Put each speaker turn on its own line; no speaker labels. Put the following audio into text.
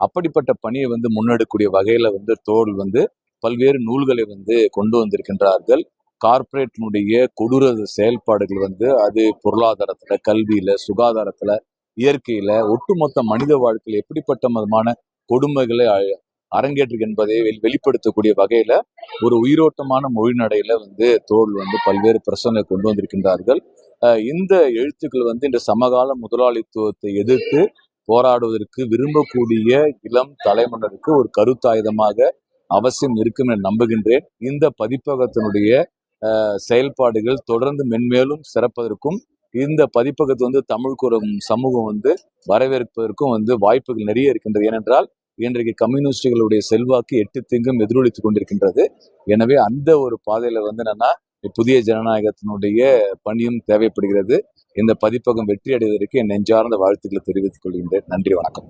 அப்படிப்பட்ட பணியை வந்து முன்னெடுக்கக்கூடிய வகையில வந்து தோல் வந்து பல்வேறு நூல்களை வந்து கொண்டு வந்திருக்கின்றார்கள். கார்ப்பரேட்டினுடைய கொடூர செயல்பாடுகள் வந்து அது பொருளாதாரத்துல கல்வியில சுகாதாரத்துல இயற்கையில ஒட்டுமொத்த மனித வாழ்க்கையில் எப்படிப்பட்ட விதமான கொடுமைகளை அ- அரங்கேற்று என்பதை வெளி- வெளிப்படுத்தக்கூடிய வகையில ஒரு உயிரோட்டமான மொழிநடையில வந்து தோல் வந்து பல்வேறு பிரச்சனை கொண்டு வந்திருக்கின்றார்கள். இந்த எழுத்துக்கள் வந்து இந்த சமகால முதலாளித்துவத்தை எதிர்த்து போராடுவதற்கு விரும்பக்கூடிய இளம் தலைமுறைக்கு ஒரு கருத்தாயுதமாக அவசியம் இருக்கும் என நம்புகின்றேன். இந்த பதிப்பகத்தினுடைய செயல்பாடுகள் தொடர்ந்து மென்மேலும் சிறப்பதற்கும் இந்த பதிப்பகத்தை வந்து தமிழ் கூறும் சமூகம் வந்து வரவேற்பதற்கும் வந்து வாய்ப்புகள் நிறைய இருக்கின்றது. ஏனென்றால் இன்றைக்கு கம்யூனிஸ்டுகளுடைய செல்வாக்கு எட்டு திங்கும் எதிரொலித்துக் கொண்டிருக்கின்றது. எனவே அந்த ஒரு பாதையில வந்து என்னன்னா புதிய ஜனநாயகத்தினுடைய பணியும் தேவைப்படுகிறது. இந்த பதிப்பகம் வெற்றி அடைவதற்கு என் நெஞ்சார்ந்த வாழ்த்துக்களை தெரிவித்துக் கொள்கின்றேன். நன்றி வணக்கம்.